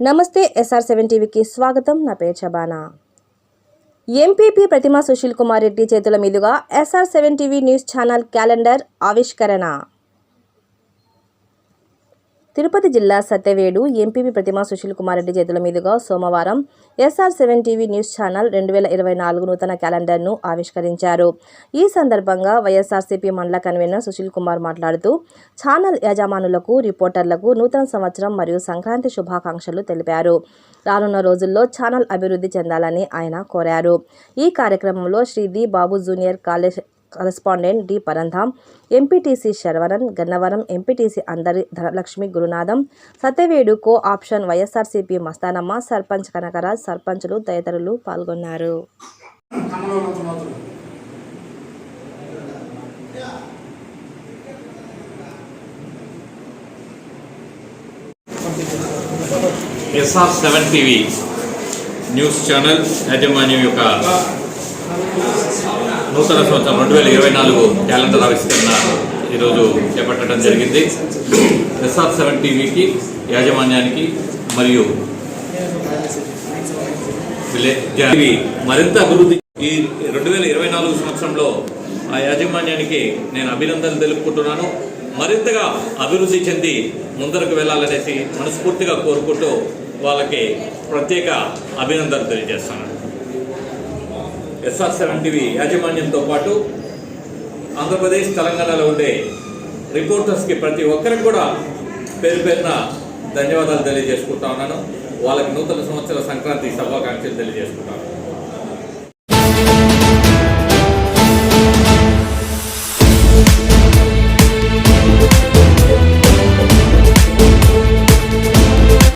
నమస్తే SR seven టీవీకి స్వాగతం. నా పేరు చబానా. ఎంపీపీ ప్రతిమా సుశీల్ కుమార్ రెడ్డి చేతుల మీదుగా SR seven TV news channel calendar ఆవిష్కరణ. తిరుపతి జిల్లా సత్యవేడు ఎంపీపీ ప్రతిమా సుశీల్ కుమార్ రెడ్డి చేతుల మీదుగా సోమవారం SR seven TV news channel రెండు వేల ఇరవై నాలుగు నూతన క్యాలెండర్ను ఆవిష్కరించారు. ఈ సందర్భంగా వైఎస్ఆర్సీపీ మండల కన్వీనర్ సుశీల్ కుమార్ మాట్లాడుతూ ఛానల్ యజమానులకు రిపోర్టర్లకు నూతన సంవత్సరం మరియు సంక్రాంతి శుభాకాంక్షలు తెలిపారు. రానున్న రోజుల్లో ఛానల్ అభివృద్ధి చెందాలని ఆయన కోరారు. ఈ కార్యక్రమంలో Shri D Babu junior college correspondent D. Parandham MPTC Saravanan Gannavaram MPTC అందరి Dhanalakshmi Gurunatham Satyavedu co option YSRCP Mastanamma sarpanch Kanakaraj సర్పంచులు తదితరులు పాల్గొన్నారు. SR seven TV news channel యాజమాన్యం యొక్క నూతన సంవత్సరం రెండు వేల ఇరవై నాలుగు క్యాలెండర్ ఆవిష్కరణ ఈరోజు చేపట్టడం జరిగింది. ఎస్ఆర్ సెవెన్ టీవీకి యాజమాన్యానికి మరియు మరింత అభివృద్ధి ఈ రెండు వేల ఇరవై నాలుగు సంవత్సరంలో ఆ యాజమాన్యానికి నేను అభినందనలు తెలుపుకుంటున్నాను. మరింతగా అభివృద్ధి చెంది ముందరకు వెళ్ళాలనేసి మనస్ఫూర్తిగా కోరుకుంటూ వాళ్ళకి ప్రత్యేక అభినందనలు తెలియజేస్తాను ఎస్ఆర్ లాంటివి యాజమాన్యంతో పాటు ఆంధ్రప్రదేశ్ తెలంగాణలో ఉండే రిపోర్టర్స్కి ప్రతి ఒక్కరికి కూడా పేరు పేరున ధన్యవాదాలు తెలియజేసుకుంటా ఉన్నాను. వాళ్ళకి నూతన సంవత్సర సంక్రాంతి శుభాకాంక్షలు తెలియజేసుకుంటాను